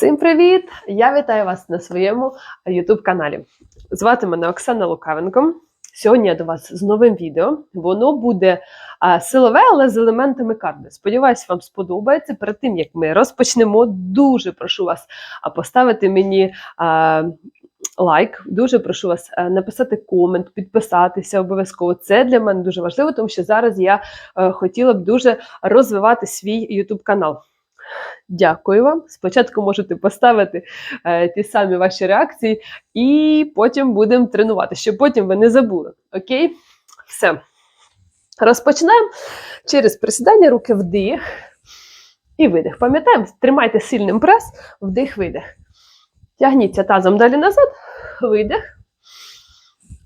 Всім привіт! Я вітаю вас на своєму YouTube каналі. Звати мене Оксана Лукавенко. Сьогодні я до вас з новим відео. Воно буде а, силове, але з елементами карди. Сподіваюсь, вам сподобається. Перед тим як ми розпочнемо, дуже прошу вас поставити мені. А, Лайк, дуже прошу вас е, написати комент, підписатися обов'язково. Це для мене дуже важливо, тому що зараз я е, хотіла б дуже розвивати свій YouTube канал. Дякую вам. Спочатку можете поставити е, ті самі ваші реакції, і потім будемо тренувати, щоб потім ви не забули. Окей? Все. Розпочинаємо через присідання руки вдих і видих. Пам'ятаємо, тримайте сильним прес, вдих, видих. Тягніться тазом далі назад, видих.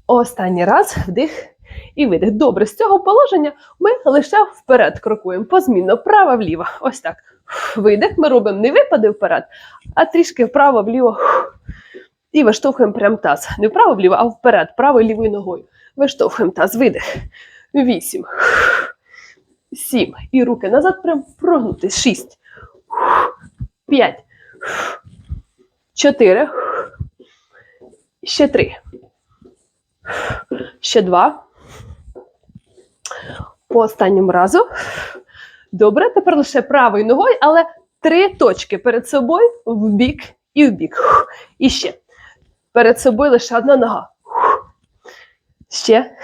Останній раз вдих і видих. Добре, з цього положення ми лише вперед крокуємо. Позмінно, право-вліво. Ось так. Видих. Ми робимо не випади вперед, а трішки вправо-вліво. І виштовхуємо прям таз. Не вправо-вліво, а вперед, правою лівою ногою. Виштовхуємо таз, видих. Вісім. Сім. І руки назад прям прогнути. Шість. П'ять. Чотири. Ще три. Ще два. По останньому разу. Добре, тепер лише правою ногою, але три точки перед собою в бік і в бік. І ще. Перед собою лише одна нога. Ще.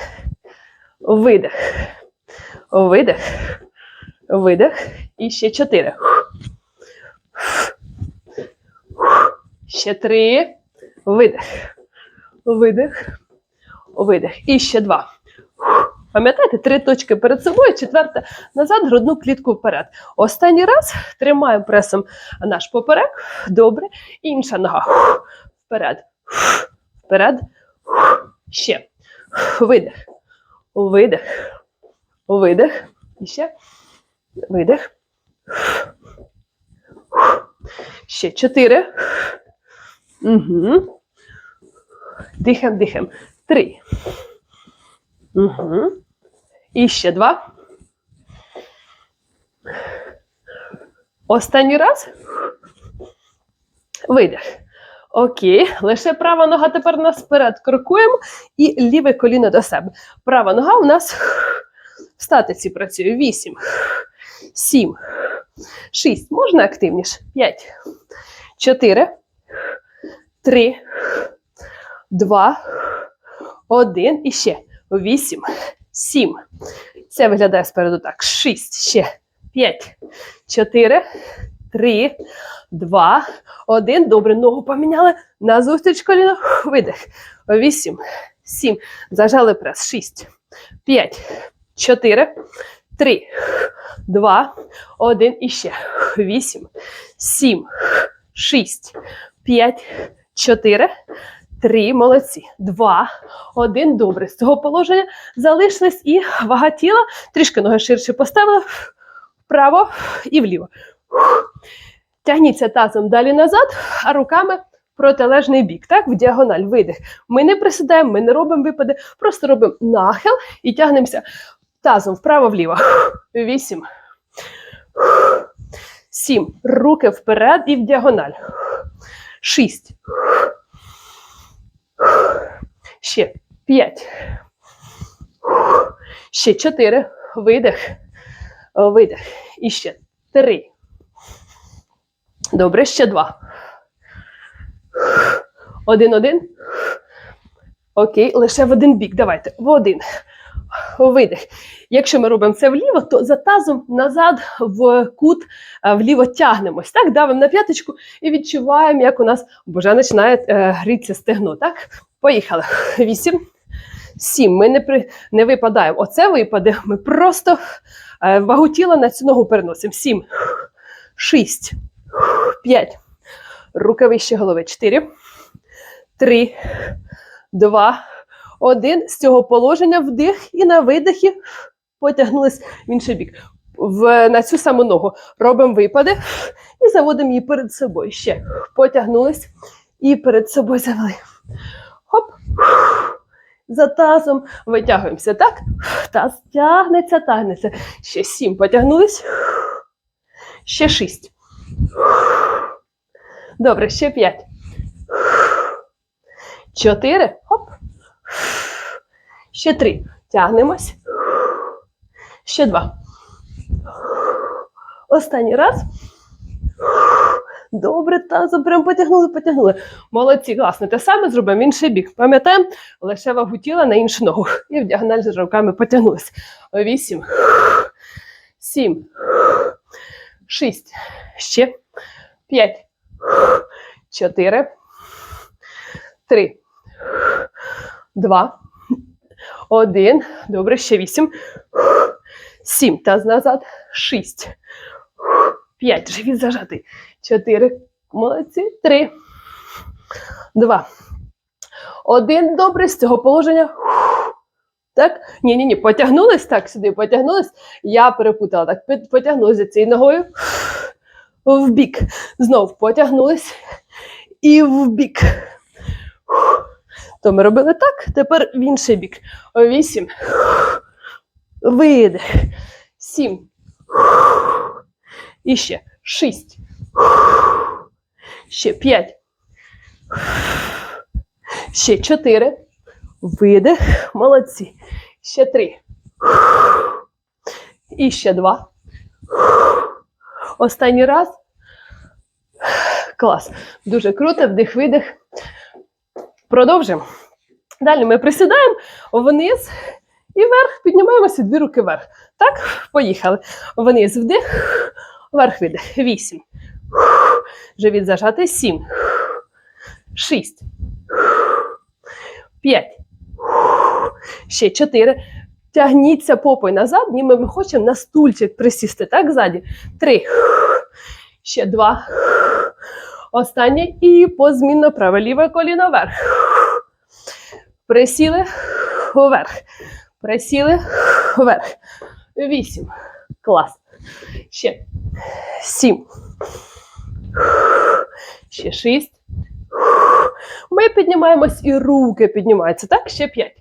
Видих. Видих. Видих. І ще чотири. Ще три. Видих. Видих. Видих. І ще два. Пам'ятаєте, три точки перед собою, четверта назад, грудну клітку вперед. Останній раз тримаємо пресом наш поперек. Добре. Інша нога. Вперед. Вперед. Ще. Видих. Видих. Видих. І ще. Видих. Ще чотири. Угу. Дихаємо, дихаємо. Три. Угу. І ще два. Останній раз. Видих. Окей. Лише права нога тепер нас вперед крокуємо і ліве коліно до себе. Права нога у нас в статиці працює. Вісім. Сім. Шість. Можна активніше? П'ять. Чотири. Три. Два. Один. І ще. Вісім. Сім. Це виглядає спереду так. Шість. Ще. П'ять. Чотири. Три. Два. Один. Добре. Ногу поміняли. Назустріч коліно. Видих. Вісім. Сім. Зажали прес. Шість. П'ять. Чотири. Три. Два. Один. І ще. Вісім. Сім. Шість. П'ять. Чотири. Три, молодці. Два, один. Добре. З цього положення залишились і вага тіла. Трішки ноги ширше поставили. Вправо і вліво. Тягніться тазом далі назад, а руками протилежний бік. Так, в діагональ. Видих. Ми не присідаємо, ми не робимо випади, просто робимо нахил і тягнемося тазом вправо-вліво. Вісім. Сім. Руки вперед і в діагональ. Шість. Ще п'ять. Ще чотири. Видих. Видих. І ще три. Добре, ще два. Один, один. Окей, лише в один бік. Давайте. В один. Видих. Якщо ми робимо це вліво, то за тазом назад в кут вліво тягнемось. Так, давимо на п'яточку і відчуваємо, як у нас вже починає е, грітися стегно. Так? Поїхали. Вісім. Сім. Ми не при... не випадаємо. Оце випаде. Ми просто е, вагу тіла на цю ногу переносимо. Сім. Шість. П'ять. Руки вище голови. Чотири. Три. Два. Один. З цього положення вдих і на видихі потягнулись в інший бік. В, на цю саму ногу робимо випади і заводимо її перед собою. Ще потягнулись і перед собою завели. Хоп. За тазом витягуємося, так? Таз тягнеться, тягнеться. Ще сім потягнулись. Ще шість. Добре, ще п'ять. Чотири. Хоп. Ще три. Тягнемось. Ще два. Останній раз. Добре, тазом прям потягнули, потягнули. Молодці, класно. Те саме зробимо в інший бік. Пам'ятаємо, лише вагу тіла на іншу ногу. І в діагональ з руками потягнулися. Вісім. Сім. Шість. Ще. П'ять. Чотири. Три. Два. Один. Добре, ще вісім. Сім. Таз назад. Шість. П'ять. Живіт зажатий. Чотири. Молодці. Три. Два. Один. Добре. З цього положення. Так? Ні, ні. Потягнулись так сюди, потягнулись. Я перепутала. Так, потягнулися цією ногою. В бік. Знов потягнулись. І в бік. То ми робили так. Тепер в інший бік. Вісім. Видих. Сім. І ще шість. Ще п'ять. Ще чотири. Видих. Молодці. Ще три. І ще два. Останній раз. Клас. Дуже круто. Вдих, видих. Продовжуємо. Далі ми присідаємо вниз і вверх. Піднімаємося дві руки вверх. Так, поїхали. Вниз вдих, вверх видих. Вісім. Живіт зажатий. Сім. Шість. П'ять. Ще чотири. Тягніться попою назад, ніби ми хочемо на стульчик присісти. Так, ззаді. Три. Ще два. Останнє. І позмінно праве ліве коліно вверх. Присіли вверх. Присіли вверх. Вісім. Клас. Ще. Сім. Ще шість. Ми піднімаємось і руки піднімаються. Так, ще п'ять.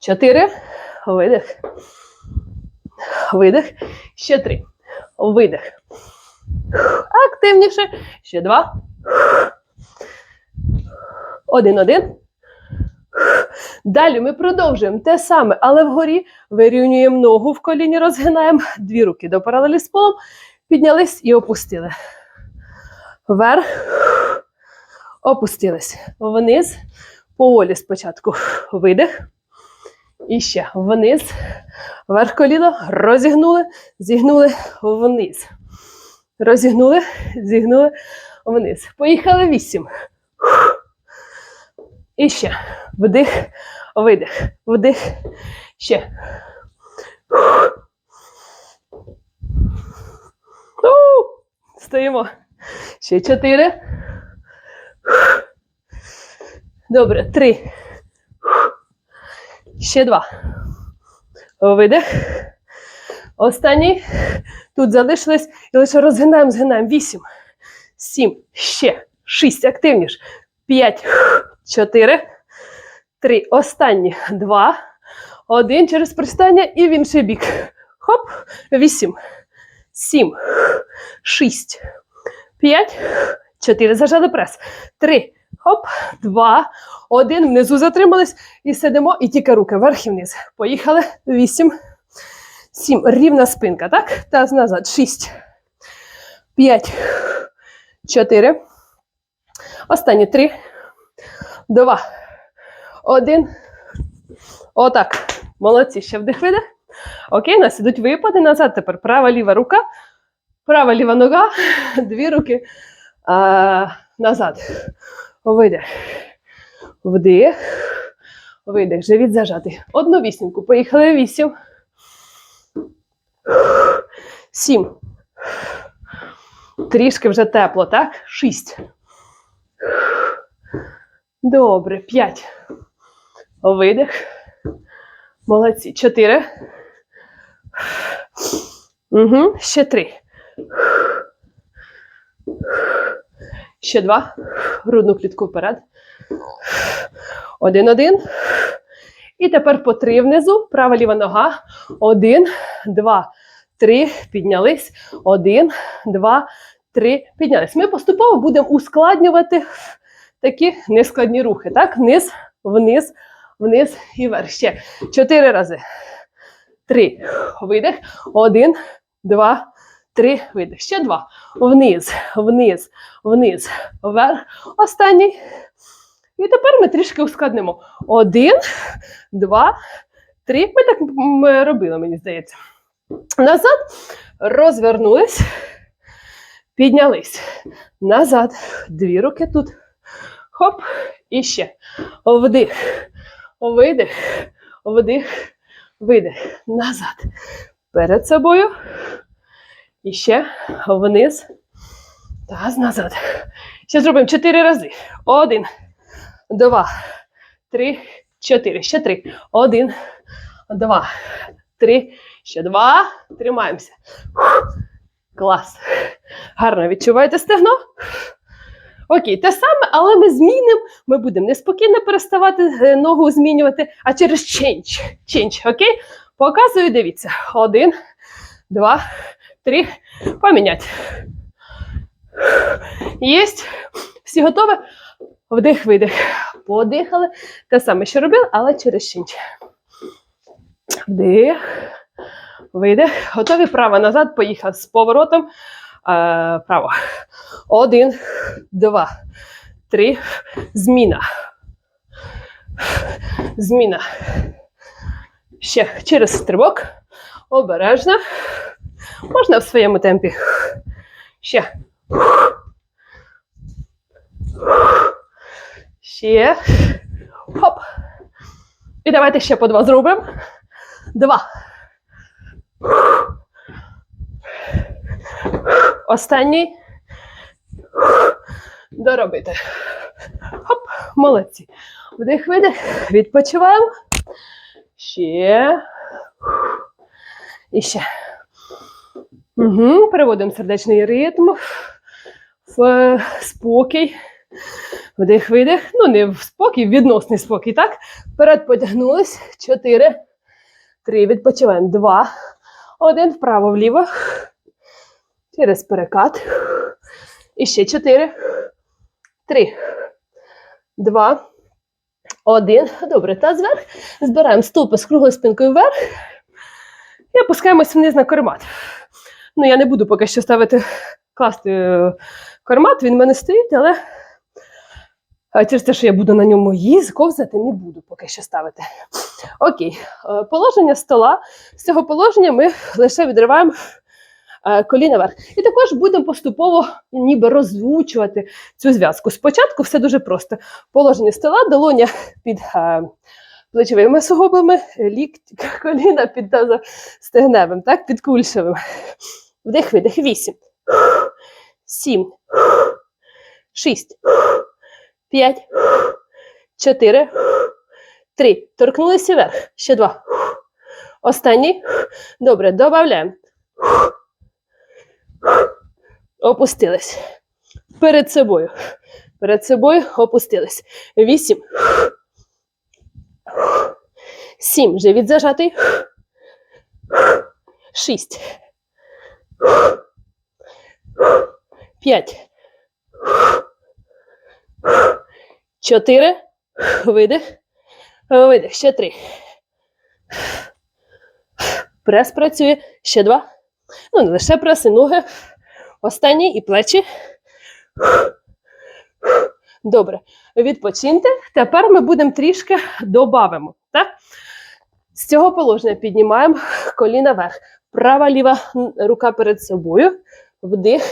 Чотири. Видих. Видих. Ще три. Видих. Активніше. Ще два. Один, один. Далі ми продовжуємо те саме, але вгорі вирівнюємо ногу в коліні, розгинаємо дві руки до паралелі з полом, піднялись і опустили. Вверх, опустились. Вниз, поволі спочатку видих. І ще вниз, вверх коліно, розігнули, зігнули вниз. Розігнули, зігнули вниз. Поїхали вісім. І ще вдих, видих, вдих, ще. Стоїмо. Ще чотири. Добре, три. Ще два. Видих. Останній. Тут залишилось. І лише розгинаємо, згинаємо. Вісім. Сім. Ще. Шість. Активніш. П'ять. Чотири. Три. Останні. Два. Один через пристання і в інший бік. Хоп. Вісім. Сім. Шість. П'ять. Чотири. Зажали прес. Три. Хоп. Два. Один. Внизу затримались. І сидимо. І тільки руки вверх і вниз. Поїхали. Вісім. Сім. Рівна спинка. Так? Таз назад. Шість. П'ять. Чотири. Останні три. Два. Один. Отак. Молодці. Ще вдих видих. Окей, у нас ідуть випади назад. Тепер права ліва рука, права ліва нога, дві руки а, назад. Видих. Вдих. Видих. Живіт зажатий. Одну вісімку. Поїхали. Вісім. Сім. Трішки вже тепло, так? Шість. Добре. П'ять. Видих. Молодці. Чотири. Угу. Ще три. Ще два. Грудну клітку вперед. Один, один. І тепер по три внизу. Права ліва нога. Один, два, три, піднялись. Один, два, три, піднялись. Ми поступово будемо ускладнювати такі нескладні рухи. Так, вниз, вниз, вниз і вверх. Ще чотири рази. Три. Видих. Один, два, три. Видих. Ще два. Вниз, вниз, вниз, вверх. Останній. І тепер ми трішки ускладнимо. Один, два, три. Ми так робили, мені здається. Назад. Розвернулись. Піднялись. Назад. Дві руки тут. Хоп. І ще. Вдих. Видих. Вдих. Видих. Назад. Перед собою. І ще вниз. Таз назад. Ще зробимо чотири рази. Один, два, три, чотири. Ще три. Один, два, три, ще два. Тримаємося. Клас. Гарно відчуваєте стегно? Окей, те саме, але ми змінимо. Ми будемо неспокійно переставати е, ногу змінювати, а через change. Change, окей? Показую, дивіться. Один, два, три. Поміняти. Єсть. Всі готові? Вдих, видих. Подихали. Те саме, що робили, але через change. Вдих. Видих. Готові право назад. Поїхав з поворотом. Е, право. Один, два, три. Зміна. Зміна. Ще через стрибок. Обережно. Можна в своєму темпі. Ще. Ще. Хоп. І давайте ще по два зробимо. Два. Останній. Доробити. Хоп, молодці. Вдих, видих. Відпочиваємо. Ще. І ще. Угу. Переводимо сердечний ритм в спокій. Вдих, видих. Ну, не в спокій, відносний спокій, так? Вперед потягнулись. Чотири. Три. Відпочиваємо. Два. Один. Вправо, вліво. Через перекат. І ще чотири. Три. Два. Один. Добре. Та зверх. Збираємо стопи з круглою спинкою вверх. І опускаємось вниз на кармат. Ну, я не буду поки що ставити класти е, кармат, він в мене стоїть, але е, через те, що я буду на ньому їздити, ковзати, не буду поки що ставити. Окей, Е, положення стола. З цього положення ми лише відриваємо коліна вверх. І також будемо поступово ніби розвучувати цю зв'язку. Спочатку все дуже просто. Положення стола, долоня під е, плечовими суглобами, лікті, коліна під тазостегневим, так, під кульшевим. Вдих, видих. Вісім. Сім. Шість. П'ять. Чотири. Три. Торкнулися вверх. Ще два. Останній. Добре, додаємо. Опустились. Перед собою. Перед собою опустились. Вісім. Сім. Живіт зажатий. Шість. П'ять. Чотири. Видих. Видих. Ще три. Прес працює. Ще два. Ну, не лише прес, і ноги. Останній і плечі. Добре. Відпочиньте. Тепер ми будемо трішки добавимо. Так? З цього положення піднімаємо коліна вверх. Права ліва рука перед собою. Вдих.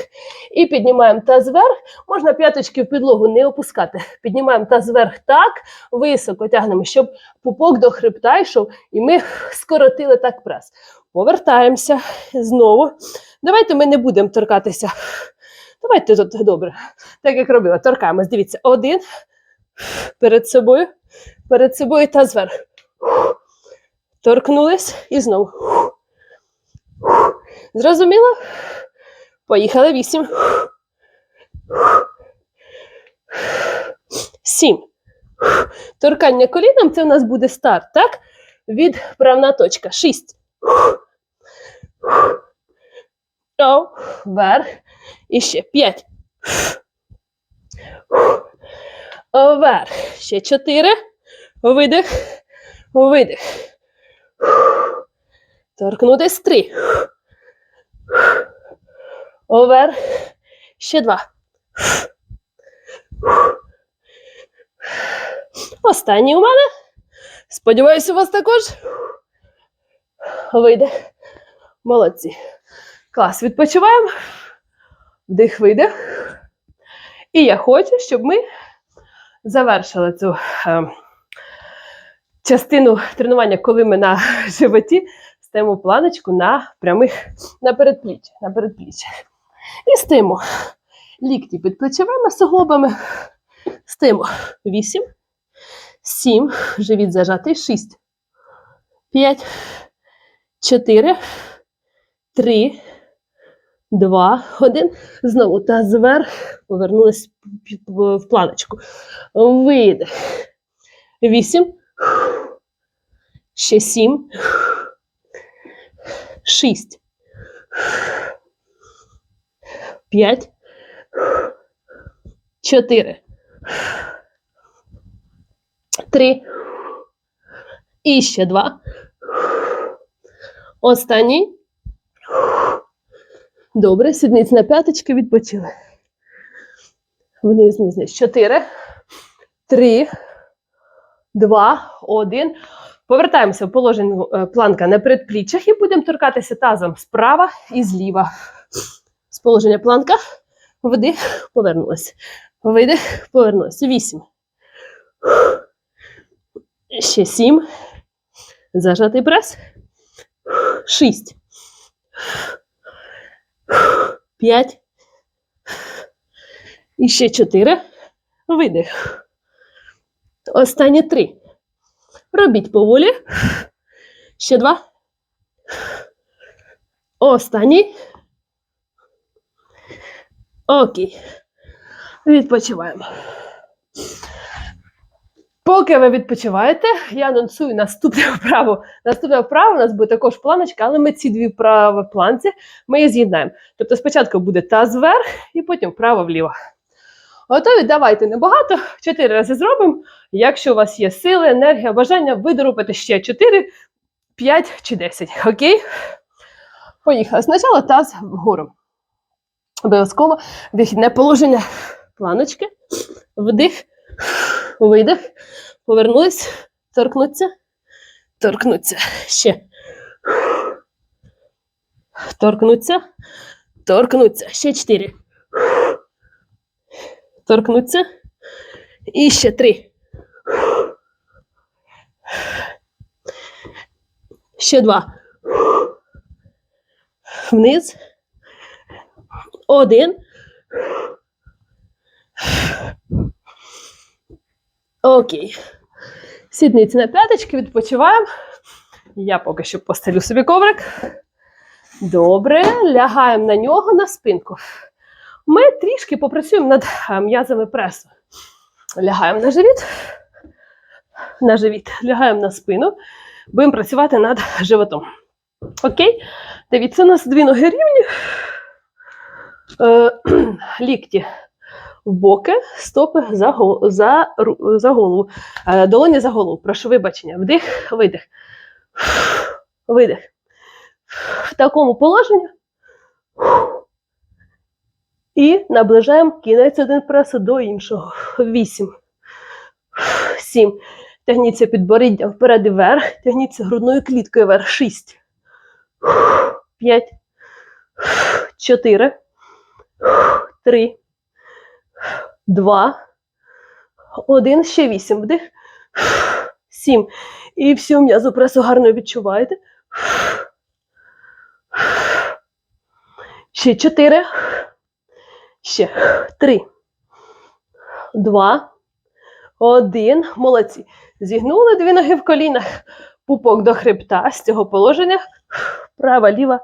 І піднімаємо таз вверх. Можна п'яточки в підлогу не опускати. Піднімаємо таз вверх так, високо тягнемо, щоб пупок до хребта йшов, і ми скоротили так прес. Повертаємося знову. Давайте ми не будемо торкатися. Давайте тут добре. Так як робила. Торкаємось. Дивіться, один перед собою, перед собою таз вверх. Торкнулись і знову. Зрозуміло? Поїхали вісім. Сім. Торкання коліном це у нас буде старт, так? Відправна точка. Шість. Вверх. І ще п'ять. Вверх. Ще чотири. Видих. Видих. Торкнутись три. Вверх. Ще два. Останній у мене. Сподіваюся, у вас також. Видих. Молодці. Клас. Відпочиваємо. Вдих, видих. І я хочу, щоб ми завершили цю е, частину тренування, коли ми на животі стаємо планочку на прямих на передпліччя. На передпліччя. І стоїмо. Лікті під плечовими суглобами. Стоїмо. Вісім. Сім. Живіт зажатий. Шість. П'ять. Чотири. Три. Два. Один. Знову таз вверх. Повернулись в планочку. Видих. Вісім. Ще сім. Шість. П'ять. Чотири. Три. І ще два. Останній. Добре, сідниць на п'яточки відпочили. Вниз, вниз, вниз. Чотири. Три. Два. Один. Повертаємося в положення е, планка на передпліччях і будемо торкатися тазом справа і зліва. З положення планка. Вдих, повернулася. Видих, повернулася. Вісім. Ще сім. Зажатий прес. Шість. П'ять. І ще чотири. Видих. Останні три. Робіть поволі. Ще два. Останній. Окей. Відпочиваємо. Поки ви відпочиваєте, я анонсую наступне вправу. Наступна вправа у нас буде також планочка, але ми ці дві вправи в планці ми її з'єднаємо. Тобто спочатку буде таз вверх і потім вправо-вліво. Готові? Давайте небагато. Чотири рази зробимо. Якщо у вас є сили, енергія, бажання, ви доробите ще 4, 5 чи 10. Окей? Поїхали. Спочатку таз вгору. Обов'язково вихідне положення планочки. Вдих, видих. Повернулись, торкнуться, торкнуться. Ще. Торкнуться, торкнуться. Ще чотири. Торкнуться. І ще три. Ще два. Вниз. Один. Окей. Сідниці на п'яточки, відпочиваємо. Я поки що постелю собі коврик. Добре, лягаємо на нього на спинку. Ми трішки попрацюємо над е, м'язами пресу. Лягаємо на живіт, на живіт, лягаємо на спину, будемо працювати над животом. Окей? Дивіться, у нас дві ноги рівні, е, лікті в боки, стопи за, гол- за, за голову, е, долоні за голову. Прошу вибачення. Вдих, видих. Видих. В такому положенні. І наближаємо кінець один пресу до іншого. Вісім. Сім. Тягніться підборіддя вперед і вверх. Тягніться грудною кліткою вверх. Шість. П'ять. Чотири. Три. Два. Один. Ще вісім. Вдих. Сім. І всю м'язу пресу гарно відчуваєте. Ще чотири. Ще три, два, один. Молодці. Зігнули дві ноги в колінах. Пупок до хребта з цього положення. Права, ліва.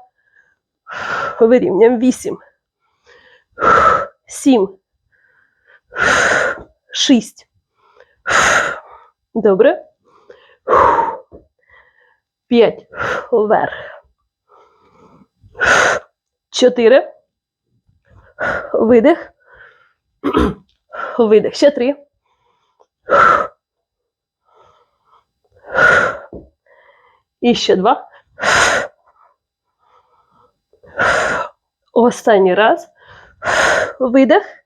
Вирівнюємо. Вісім. Сім. Шість. Добре. П'ять. Вверх. Чотири. Видих. Видих. Ще три. І ще два. Останній раз. Видих.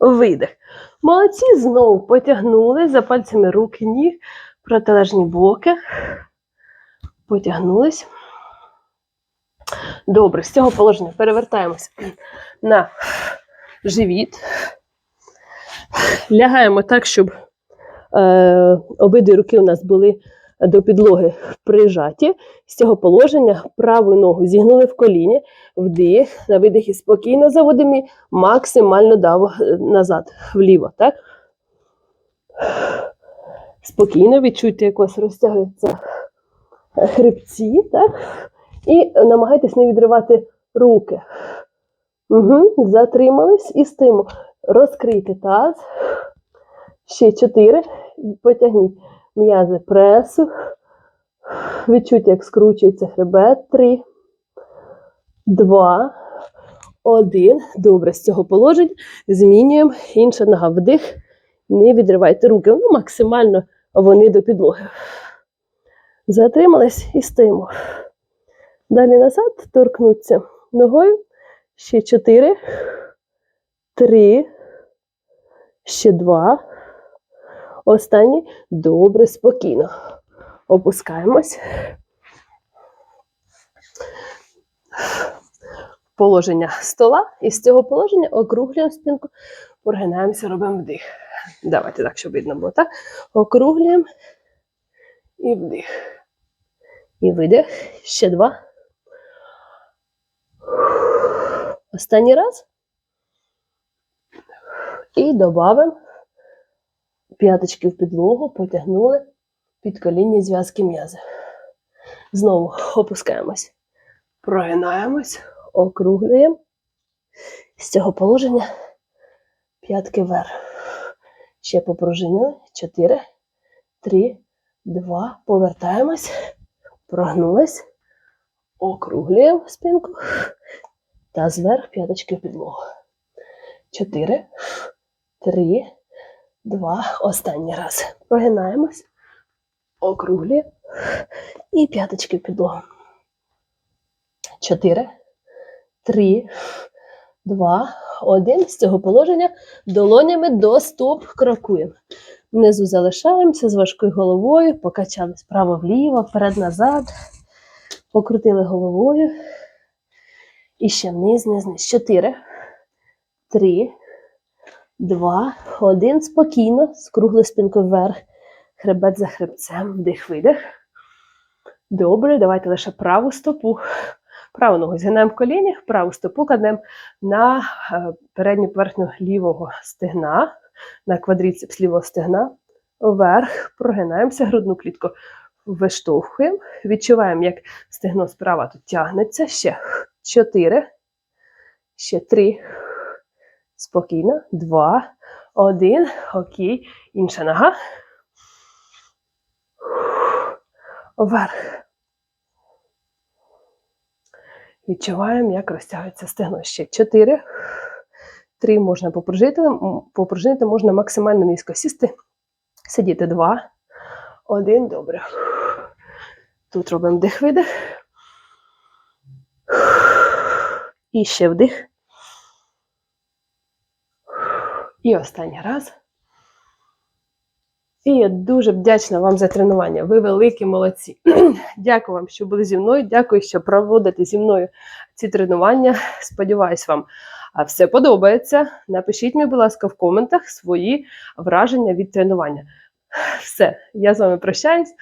Видих. Молодці. Знову потягнули за пальцями руки, ніг, протилежні боки. Потягнулись. Добре, з цього положення перевертаємося на живіт. Лягаємо так, щоб е, обидві руки у нас були до підлоги прижаті. З цього положення праву ногу зігнули в коліні, вдих, на видихі спокійно заводимо максимально дав назад, вліво, так? Спокійно відчуйте, як у вас розтягуються хребці, так? І намагайтесь не відривати руки. Угу. Затримались і стиму. Розкрийте таз. Ще чотири. Потягніть м'язи пресу. Відчуйте, як скручується хребет. Три, два, один. Добре, з цього положення змінюємо. Інша нога вдих. Не відривайте руки. Ну, максимально вони до підлоги. Затримались і стоїмо. Далі назад торкнуться ногою. Ще чотири, три, ще два. Останній. Добре, спокійно. Опускаємось. Положення стола. І з цього положення округлюємо спинку, прогинаємося, робимо вдих. Давайте так, щоб видно було. так? Округлюємо і вдих. І видих. Ще два. Останній раз. І додамо п'яточки в підлогу, потягнули під колінні зв'язки м'язи. Знову опускаємось. Прогинаємось, округлюємо. З цього положення п'ятки вверх. Ще попружинили. Чотири, три, два. Повертаємось. Прогнулись. Округлюємо спинку. Та зверх п'яточки в підлогу. Чотири, три, два. Останній раз. Прогинаємось. Округлюємо. І п'яточки в. Чотири, три, два, один. З цього положення долонями до стоп крокуємо. Внизу залишаємося з важкою головою, покачали справа-вліво, вперед-назад, покрутили головою. І ще вниз, вниз, вниз. Чотири, три, два, один. Спокійно, скругли спинку вверх, хребет за хребцем, вдих, видих. Добре, давайте лише праву стопу. Праву ногу згинаємо в коліні, праву стопу кладемо на е, передню поверхню лівого стегна, на квадріцепс лівого стегна, вверх, прогинаємося, грудну клітку виштовхуємо, відчуваємо, як стегно справа тут тягнеться. Ще чотири, ще три. Спокійно. Два, один. Окей. Інша нога. Вверх. Відчуваємо, як розтягується стегно. Ще чотири. Три можна попружити. Попружити можна максимально низько сісти. Сидіти два. Один. Добре. Тут робимо вдих-видих. І ще вдих. І останній раз. І я дуже вдячна вам за тренування. Ви великі молодці. Дякую вам, що були зі мною. Дякую, що проводите зі мною ці тренування. Сподіваюсь, вам все подобається. Напишіть мені, будь ласка, в коментах свої враження від тренування. Все, я з вами прощаюсь.